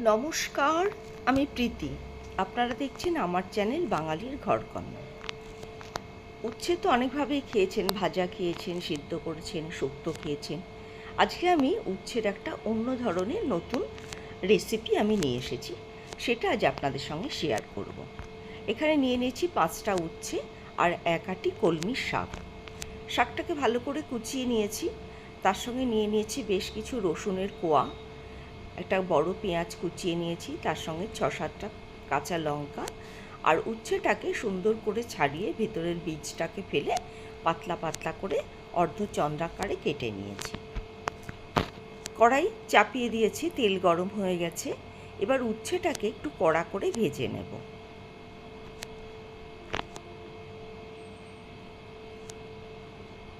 নমস্কার, আমি প্রীতি। আপনারা দেখছেন আমার চ্যানেল বাঙালির ঘরকন্যা। উচ্ছে তো অনেকভাবেই খেয়েছেন, ভাজা খেয়েছেন, সিদ্ধ করেছেন, শুক্তো খেয়েছেন। আজকে আমি উচ্ছের একটা অন্য ধরনের নতুন রেসিপি আমি নিয়ে এসেছি। সেটা আজ আপনাদের সঙ্গে শেয়ার করব। এখানে নিয়ে নিয়েছি পাঁচটা উচ্ছে আর এক আটি কলমির শাক। শাকটাকে ভালো করে কুচিয়ে নিয়েছি। তার সঙ্গে নিয়ে নিয়েছি বেশ কিছু রসুনের কোয়া। একটা বড় পেঁয়াজ কুচিয়ে নিয়েছি, তার সঙ্গে ছ সাতটা কাঁচা লঙ্কা আর উচ্ছেটাকে সুন্দর করে ছাড়িয়ে ভেতরের বীজটাকে ফেলে পাতলা পাতলা করে অর্ধ চন্দ্রাকারে কেটে নিয়েছি। কড়াই চাপিয়ে দিয়েছি, তেল গরম হয়ে গেছে। এবার উচ্ছেটাকে একটু কড়া করে ভেজে নেব।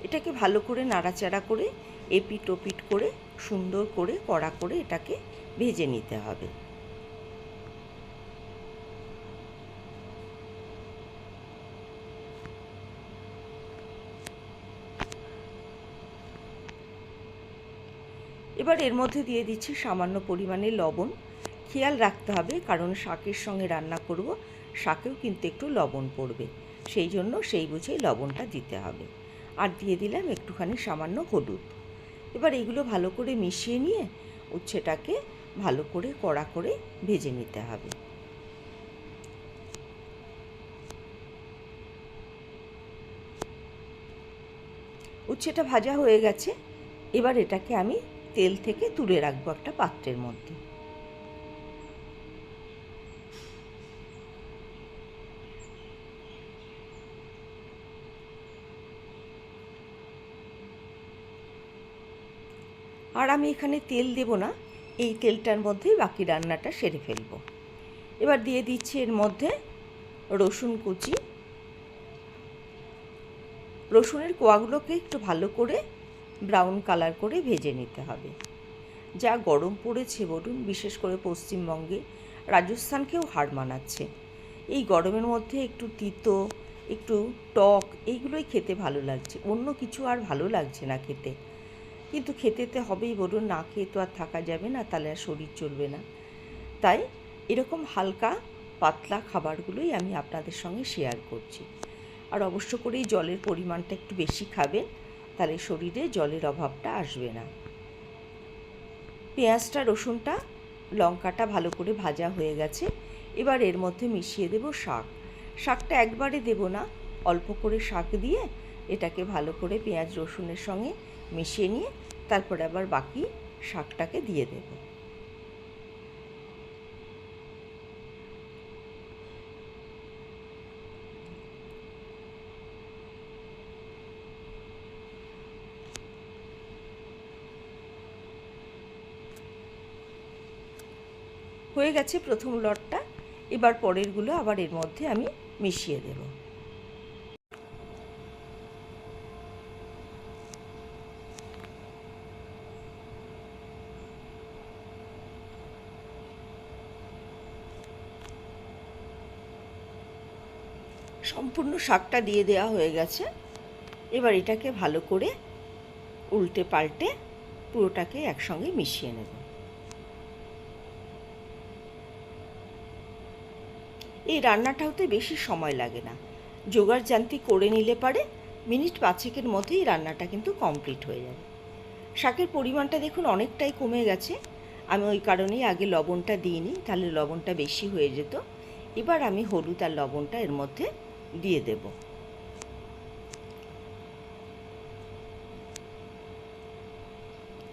এটাকে ভালো করে নাড়াচাড়া করে এপিট ওপিট করে, সুন্দর করে, কড়া করে এটাকে ভেজে নিতে হবে। এবার এর মধ্যে দিয়ে দিচ্ছি সামান্য পরিমাণে লবণ। খেয়াল রাখতে হবে, কারণ শাকের সঙ্গে রান্না করব, শাকেও কিন্তু একটু লবণ পড়বে। সেই জন্য সেই বুঝেই লবণটা দিতে হবে। আর দিয়ে দিলাম একটুখানি সামান্য হলুদ। এবার এগুলো ভালো করে মিশিয়ে নিয়ে উচ্ছেটাকে ভালো করে কড়া করে ভেজে নিতে হবে। উচ্ছেটা ভাজা হয়ে গেছে। এবার এটাকে আমি তেল থেকে তুলে রাখব একটা পাত্রের মধ্যে। আর আমি এখানে তেল দেব না, এই তেলটার মধ্যেই বাকি রান্নাটা সেরে ফেলব। এবার দিয়ে দিচ্ছি এর মধ্যে রসুন কুচি। রসুনের কোয়াগুলোকে একটু ভালো করে ব্রাউন কালার করে ভেজে নিতে হবে। যা গরম পড়েছে বলুন বিশেষ করে পশ্চিমবঙ্গে। রাজস্থানকেও হার মানাচ্ছে। এই গরমের মধ্যে একটু তিতো, একটু টক, এইগুলোই খেতে ভালো লাগছে। অন্য কিছু আর ভালো লাগছে না খেতে। কিন্তু খেতে তো হবেই বলুন, না খেয়ে তো আর থাকা যাবে না, তাহলে আর শরীর চলবে না। তাই এরকম হালকা, পাতলা খাবারগুলোই আমি আপনাদের সঙ্গে শেয়ার করছি। আর অবশ্য করেই জলের পরিমাণটা একটু বেশি খাবেন, তাহলে শরীরে জলের অভাবটা আসবে না। পেঁয়াজটা, রসুনটা, লঙ্কাটা ভালো করে ভাজা হয়ে গেছে। এবার এর মধ্যে মিশিয়ে দেব শাক। শাকটা একবারে দেব না, অল্প করে শাক দিয়ে এটাকে ভালো করে পেঁয়াজ, রসুনের সঙ্গে মিশিয়ে নিয়ে তারপরে আবার বাকি শাকটাকে দিয়ে দেব। হয়ে গেছে প্রথম লটটা। এবার পরেরগুলো আবার এর মধ্যে আমি মিশিয়ে দেবো। সম্পূর্ণ শাকটা দিয়ে দেওয়া হয়ে গেছে। এবার এটাকে ভালো করে উল্টে পাল্টে পুরোটাকে একসঙ্গে মিশিয়ে নেব। এই রান্নাটা হতে বেশি সময় লাগে না। জোগাড় জান্তি করে নিলে পারে, মিনিট পাঁচেকের মধ্যেই রান্নাটা কিন্তু কমপ্লিট হয়ে যাবে। শাকের পরিমাণটা দেখুন অনেকটাই কমে গেছে। আমি ওই কারণেই আগে লবণটা দিইনি, তাহলে লবণটা বেশি হয়ে যেত। এবার আমি হলুদ আর লবণটা এর মধ্যে দিয়ে দেব।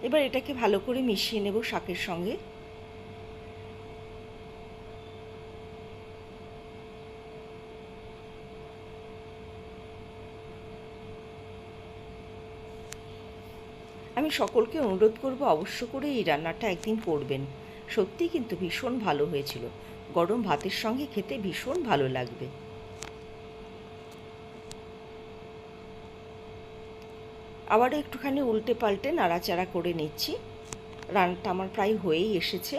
এবার এটাকে ভালো করে মিশিয়ে নেব শাকের সঙ্গে। আমি সকলকে অনুরোধ করব অবশ্য করে এই রান্নাটা একদিন করবেন। সত্যি কিন্তু ভীষণ ভালো হয়েছিল। গরম ভাতের সঙ্গে খেতে ভীষণ ভালো লাগবে। আবারও একটুখানি উল্টে পাল্টে নাড়াচাড়া করে নিচ্ছি। রান্নাটা আমার প্রায় হয়েই এসেছে।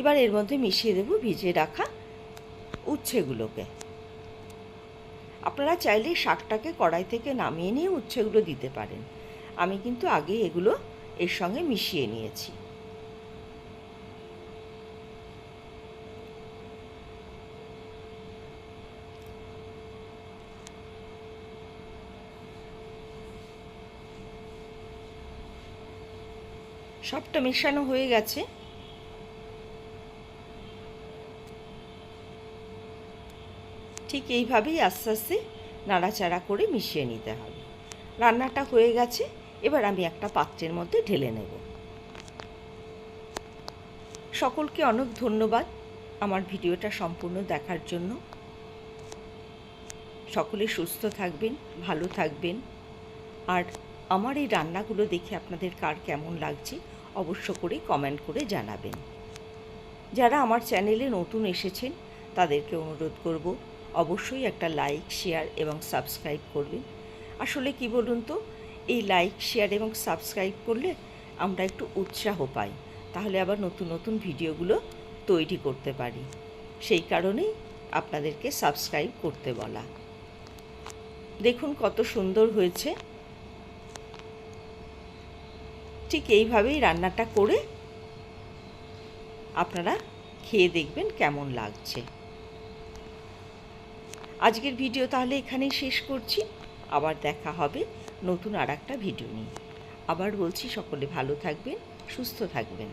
এবার এর মধ্যে মিশিয়ে দেব ভিজে রাখা উচ্ছেগুলোকে। আপনারা চাইলে শাকটাকে কড়াই থেকে নামিয়ে নিয়ে উচ্ছেগুলো দিতে পারেন। আমি কিন্তু আগে এগুলো এর সঙ্গে মিশিয়ে নিয়েছি। সবটা মেশানো হয়ে গেছে। ঠিক এইভাবেই আস্তে আস্তে নাড়াচাড়া করে মিশিয়ে নিতে হবে। রান্নাটা হয়ে গেছে, এবার আমি একটা পাত্রের মধ্যে ঢেলে নেব। সকলকে অনেক ধন্যবাদ আমার ভিডিওটা সম্পূর্ণ দেখার জন্য। সকলে সুস্থ থাকবেন, ভালো থাকবেন। আর আমার এই রান্নাগুলো দেখে আপনাদের কার কেমন লাগছে অবশ্য করে কমেন্ট করে জানাবেন। যারা আমার চ্যানেলে নতুন এসেছেন, তাদেরকে অনুরোধ করব, অবশ্যই একটা লাইক শেয়ার এবং সাবস্ক্রাইব করবেন। আসলে কি বলুন তো, এই লাইক শেয়ার এবং সাবস্ক্রাইব করলে আমরা একটু উৎসাহ পাই, তাহলে আবার নতুন নতুন ভিডিওগুলো তৈরি করতে পারি। সেই কারণেই আপনাদেরকে সাবস্ক্রাইব করতে বলা। দেখুন কত সুন্দর হয়েছে। ঠিক এইভাবেই রান্নাটা করে আপনারা খেয়ে দেখবেন কেমন লাগছে। আজকের ভিডিও তাহলে এখানেই শেষ করছি। আবার দেখা হবে নতুন আর একটা ভিডিও নিয়ে। আবার বলছি সকলে ভালো থাকবেন, সুস্থ থাকবেন।